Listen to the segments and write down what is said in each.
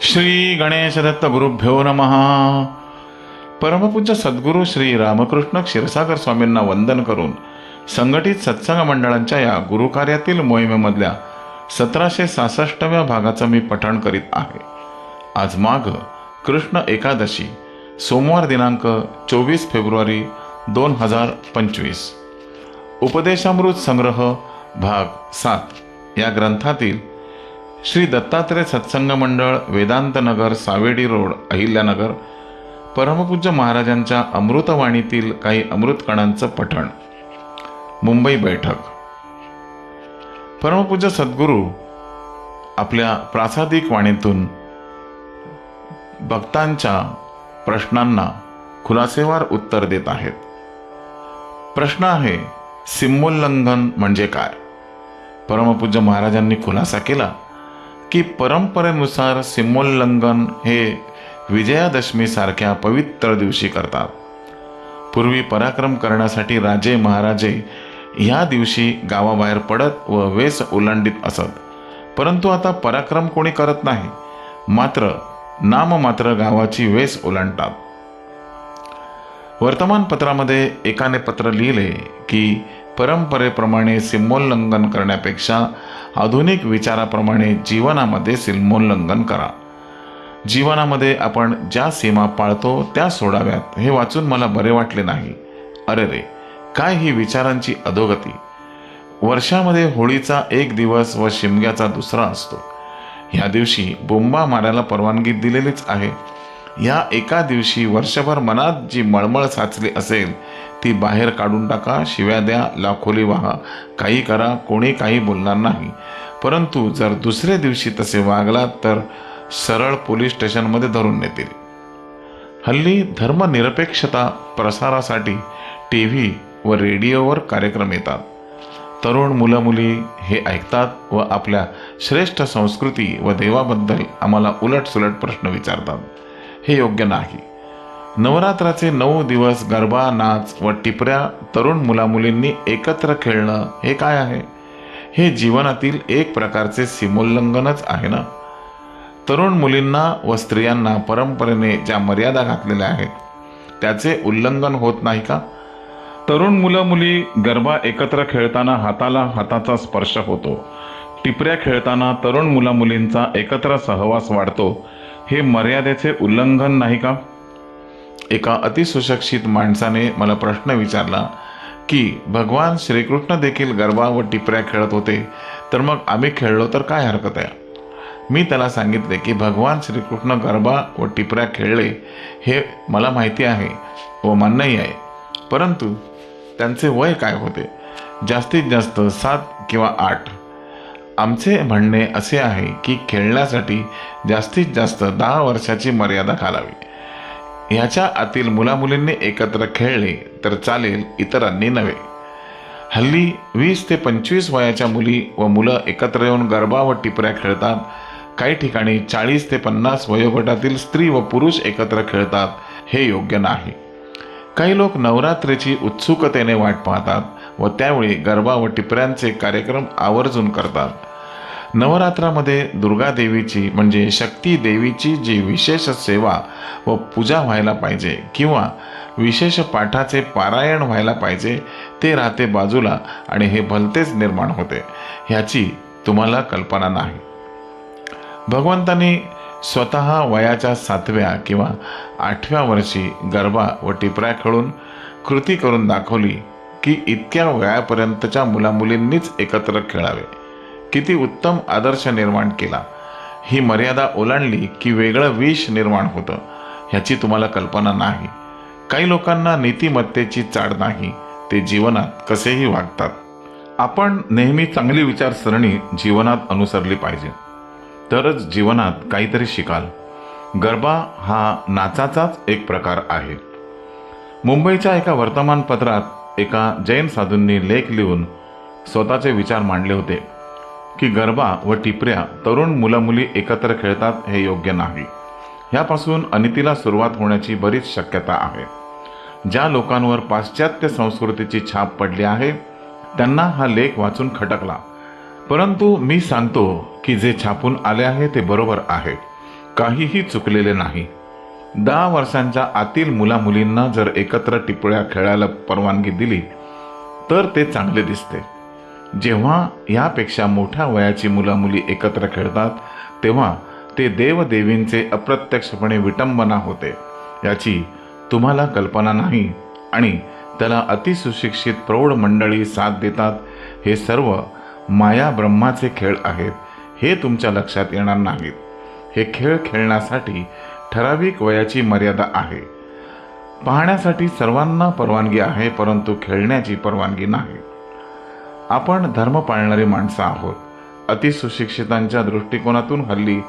श्री गणेशदत्त गुरुभ्यो नम. परमपूज्य सद्गुरू श्री रामकृष्ण क्षीरसागर स्वामींना वंदन करून संघटित सत्संग मंडळांच्या या गुरुकार्यातील मोहिमेमधल्या सतराशे सहासष्टव्या भागाचं मी पठण करीत आहे. आज माघ कृष्ण एकादशी सोमवार दिनांक चोवीस फेब्रुवारी दोन हजार पंचवीस. उपदेशामृत संग्रह भाग सात या ग्रंथातील श्री दत्तात्रय सत्संग मंडळ वेदांतनगर सावेडी रोड अहिल्यानगर परमपूज्य महाराजांच्या अमृतवाणीतील काही अमृतकणांचं पठण. मुंबई बैठक. परमपूज्य सद्गुरू आपल्या प्रासादिक वाणीतून भक्तांच्या प्रश्नांना खुलासेवार उत्तर देत आहेत. प्रश्न आहे सिमोल्लंघन म्हणजे काय? परमपूज्य महाराजांनी खुलासा केला? की परंपरेनुसार सीमोल्लंघन हे विजयादशमीसारख्या पवित्र दिवशी करतात. पूर्वी पराक्रम करण्यासाठी राजे महाराजे ह्या दिवशी गावाबाहेर पडत व वेस ओलांडीत असत. परंतु आता पराक्रम कोणी करत नाही. मात्र नाममात्र गावाची वेस ओलांडतात. वर्तमानपत्रामध्ये एकाने पत्र लिहिले की परंपरेप्रमाणे सीमोल्लंघन करण्यापेक्षा आधुनिक विचाराप्रमाणे जीवनामध्ये सीमोल्लंघन करा. जीवनामध्ये आपण ज्या सीमा पाळतो त्या सोडाव्यात हे वाचून मला बरे वाटले नाही. अरे रे काय ही विचारांची अधोगती. वर्षामध्ये होळीचा एक दिवस व शिमग्याचा दुसरा असतो. ह्या दिवशी बोंबा मारायला परवानगी दिलेलीच आहे. या एका दिवशी वर्षभर मनात जी मळमळ साचली असेल ती बाहेर काढून टाका शिव्या द्या लाखोली व्हा. काही करा कोणी काही बोलणार नाही. परंतु जर दुसऱ्या दिवशी तसे वागलात तर सरळ पोलीस स्टेशनमध्ये धरून नेतील. हल्ली धर्मनिरपेक्षता प्रसारासाठी टी व्ही व रेडिओवर कार्यक्रम येतात. तरुण मुलं मुली हे ऐकतात व आपल्या श्रेष्ठ संस्कृती व देवाबद्दल आम्हाला उलटसुलट प्रश्न विचारतात. हे योग्य नाही. नवरात्राचे नऊ दिवस गरबा नाच व टिपऱ्या तरुण मुलामुलींनी एकत्र खेळणं हे काय आहे? हे जीवनातील एक प्रकारचे सीमोल्लंघनच आहे ना? तरुण मुलींना व स्त्रियांना परंपरेने ज्या मर्यादा घातलेल्या आहेत त्याचे उल्लंघन होत नाही का? तरुण मुलं मुली गरबा एकत्र खेळताना हाताला हाताचा स्पर्श होतो. टिपऱ्या खेळताना तरुण मुलामुलींचा एकत्र सहवास वाढतो. हे मर्यादेचे उल्लंघन नाही का? एका अतिसुशिक्षित माणसाने मला प्रश्न विचारला की भगवान श्रीकृष्ण देखील गरबा व टिपऱ्या खेळत होते तर मग आम्ही खेळलो तर काय हरकत आहे? मी त्याला सांगितले की भगवान श्रीकृष्ण गरबा व टिपऱ्या खेळले हे मला माहिती आहे व मान्यही आहे. परंतु त्यांचे वय काय होते? जास्तीत जास्त सात किंवा आठ. आमचे म्हणणे असे आहे की खेळण्यासाठी जास्तीत जास्त दहा वर्षाची मर्यादा घालावी. ह्याच्या आतील मुलामुलींनी एकत्र खेळले तर चालेल इतरांनी नव्हे. हल्ली वीस ते पंचवीस वयाच्या मुली व मुलं एकत्र येऊन गरबा व टिपऱ्या खेळतात. काही ठिकाणी चाळीस ते पन्नास वयोगटातील स्त्री व पुरुष एकत्र खेळतात. हे योग्य नाही. काही लोक नवरात्रीची उत्सुकतेने वाट पाहतात व त्यावेळी गरबा व टिपऱ्यांचे कार्यक्रम आवर्जून करतात. नवरात्रामध्ये दुर्गा देवीची म्हणजे शक्ती देवीची जी विशेष सेवा व पूजा व्हायला पाहिजे किंवा विशेष पाठाचे पारायण व्हायला पाहिजे ते राहते बाजूला आणि हे भलतेच निर्माण होते. ह्याची तुम्हाला कल्पना नाही. भगवंतांनी स्वतः वयाच्या सातव्या किंवा आठव्या वर्षी गरबा व टिपऱ्या खेळून कृती करून दाखवली की इतक्या वयापर्यंतच्या मुलामुलींनीच एकत्र खेळावे. किती उत्तम आदर्श निर्माण केला. ही मर्यादा ओलांडली की वेगळं विष निर्माण होतं ह्याची तुम्हाला कल्पना नाही. काही लोकांना नीतिमत्तेची चाड नाही ते जीवनात कसेही वागतात. आपण नेहमी चांगली विचारसरणी जीवनात अनुसरली पाहिजे. तरच जीवनात काहीतरी शिकाल. गरबा हा नाचाचाच एक प्रकार आहे. मुंबईच्या एका वर्तमानपत्रात एका जैन साधूंनी लेख लिहून स्वतःचे विचार मांडले होते. की गरबा व टिपऱ्या तरुण मुलामुली एकत्र खेळतात हे योग्य नाही. ह्यापासून अनितीला सुरुवात होण्याची बरीच शक्यता आहे. ज्या लोकांवर पाश्चात्य संस्कृतीची छाप पडली आहे त्यांना हा लेख वाचून खटकला. परंतु मी सांगतो की जे छापून आले आहे ते बरोबर आहे. काहीही चुकलेले नाही. दहा वर्षांच्या आतील मुलामुलींना जर एकत्र टिपळ्या खेळायला परवानगी दिली तर ते चांगले दिसते. जेव्हा यापेक्षा मोठ्या वयाची मुलामुली एकत्र खेळतात तेव्हा ते देवदेवींचे अप्रत्यक्षपणे विटंबना होते. याची तुम्हाला कल्पना नाही आणि त्याला अतिसुशिक्षित प्रौढ मंडळी साथ देतात हे सर्व माया ब्रह्माचे खेळ आहेत हे तुमच्या लक्षात येणार नाहीत. हे खेळ खेळण्यासाठी ठराविक वयाची मर्यादा आहे. पाहण्यासाठी सर्वांना परवानगी आहे परंतु खेळण्याची परवानगी नाही. आपण धर्म पाळणारी माणसं आहोत. अतिसुशिक्षितांच्या दृष्टिकोनातून हल्ली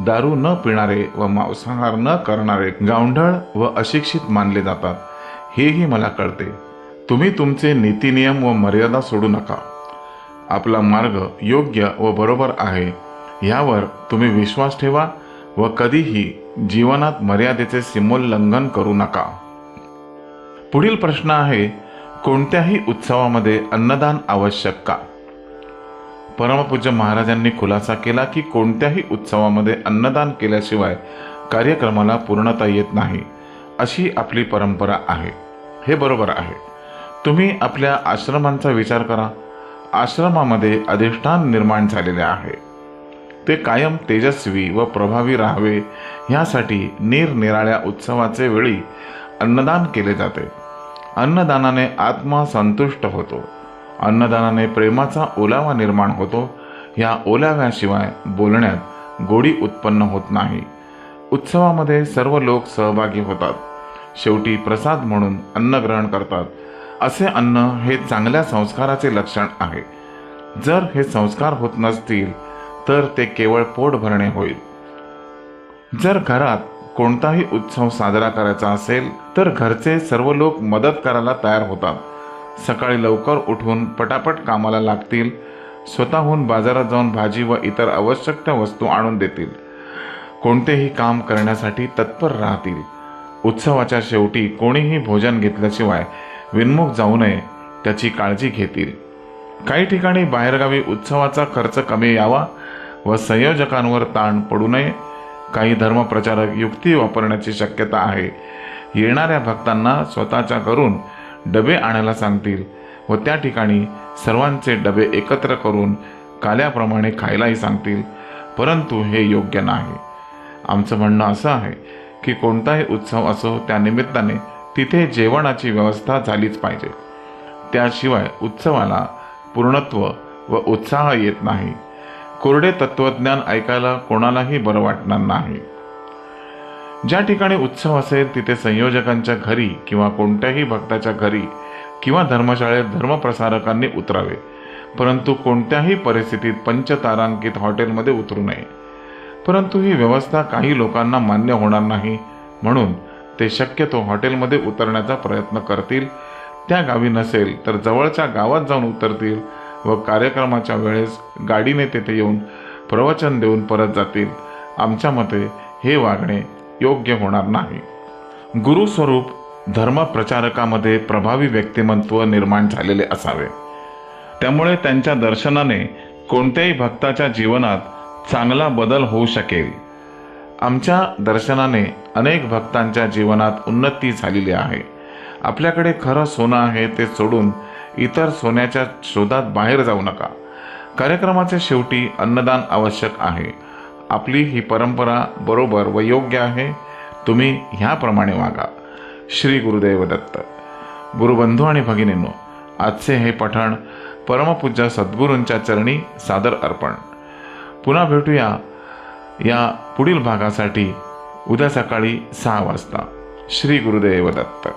दारू न पिणारे व मांसाहार न करणारे गावंढळ व अशिक्षित मानले जातात. हेही मला कळते. तुम्ही तुमचे नीतिनियम व मर्यादा सोडू नका. आपला मार्ग योग्य व बरोबर आहे. यावर तुम्ही विश्वास ठेवा व कधीही जीवनात मर्यादेचे सीमोल्लंघन करू नका. पुढील प्रश्न आहे कोणत्याही उत्सवामध्ये अन्नदान आवश्यक का? परमपूज्य महाराजांनी खुलासा केला की कोणत्याही उत्सवामध्ये अन्नदान केल्याशिवाय कार्यक्रमाला पूर्णता येत नाही अशी आपली परंपरा आहे. हे बरोबर आहे. तुम्ही आपल्या आश्रमांचा विचार करा. आश्रमामध्ये अधिष्ठान निर्माण झालेले आहे. ते कायम तेजस्वी व प्रभावी राहावे ह्यासाठी निरनिराळ्या उत्सवाचे वेळी अन्नदान केले जाते. अन्नदानाने आत्मा संतुष्ट होतो. अन्नदानाने प्रेमाचा ओलावा निर्माण होतो. या ओलाव्याशिवाय बोलण्यात गोडी उत्पन्न होत नाही. उत्सवामध्ये सर्व लोक सहभागी होतात. शेवटी प्रसाद म्हणून अन्न ग्रहण करतात. असे अन्न हे चांगल्या संस्काराचे लक्षण आहे. जर हे संस्कार होत नसतील तर ते केवळ पोट भरणे होईल. जर घरात कोणताही उत्सव साजरा करायचा असेल तर घरचे सर्व लोक मदत करायला तयार होतात. सकाळी लवकर उठून पटापट कामाला लागतील स्वतःहून बाजारात जाऊन भाजी व इतर आवश्यक त्या वस्तू आणून देतील. कोणतेही काम करण्यासाठी तत्पर राहतील. उत्सवाच्या शेवटी कोणीही भोजन घेतल्याशिवाय विनमुख जाऊ नये त्याची काळजी घेतील. काही ठिकाणी बाहेरगावी उत्सवाचा खर्च कमी यावा व संयोजकांवर ताण पडू नये काही धर्मप्रचारक युक्ती वापरण्याची शक्यता आहे. येणाऱ्या भक्तांना स्वतःच्या करून डबे आणायला सांगतील व त्या ठिकाणी सर्वांचे डबे एकत्र करून काल्याप्रमाणे खायलाही सांगतील परंतु हे योग्य नाही. आमचं म्हणणं असं आहे की कोणताही उत्सव असो त्या निमित्ताने तिथे जेवणाची व्यवस्था झालीच पाहिजे. त्याशिवाय उत्सवाला पूर्णत्व व उत्साह येत नाही. कोरडे तत्वज्ञान ऐकायला कोणालाही बरं वाटणार नाही. ज्या ठिकाणी उत्सव असेल तिथे संयोजकांच्या घरी किंवा कोणत्याही भक्ताच्या घरी किंवा धर्मशाळेत धर्मप्रसारकांनी उतरावे. परंतु कोणत्याही परिस्थितीत पंचतारांकित हॉटेलमध्ये उतरू नये. परंतु ही व्यवस्था काही लोकांना मान्य होणार नाही. म्हणून ते शक्यतो हॉटेलमध्ये उतरण्याचा प्रयत्न करतील. त्या गावी नसेल तर जवळच्या गावात जाऊन उतरतील. व कार्यक्रमाच्या वेळेस गाडीने तेथे येऊन प्रवचन देऊन परत जातील. आमच्या मते हे वागणे योग्य होणार नाही. गुरुस्वरूप धर्मप्रचारकामध्ये प्रभावी व्यक्तिमत्व निर्माण झालेले असावे. त्यामुळे त्यांच्या दर्शनाने कोणत्याही भक्ताच्या जीवनात चांगला बदल होऊ शकेल. आमच्या दर्शनाने अनेक भक्तांच्या जीवनात उन्नती झालेली आहे. आपल्याकडे खरं सोनं आहे ते सोडून इतर सोन्याच्या शोधात बाहेर जाऊ नका. कार्यक्रमाच्या शेवटी अन्नदान आवश्यक आहे. आपली ही परंपरा बरोबर व योग्य आहे. तुम्ही ह्याप्रमाणे वागा. श्री गुरुदेव दत्त. गुरुबंधू आणि भगिनींनो आजचे हे पठण परमपूज्य सद्गुरूंच्या चरणी सादर अर्पण. पुन्हा भेटूया या पुढील भागासाठी उद्या सकाळी सहा वाजता. श्री गुरुदेव दत्त.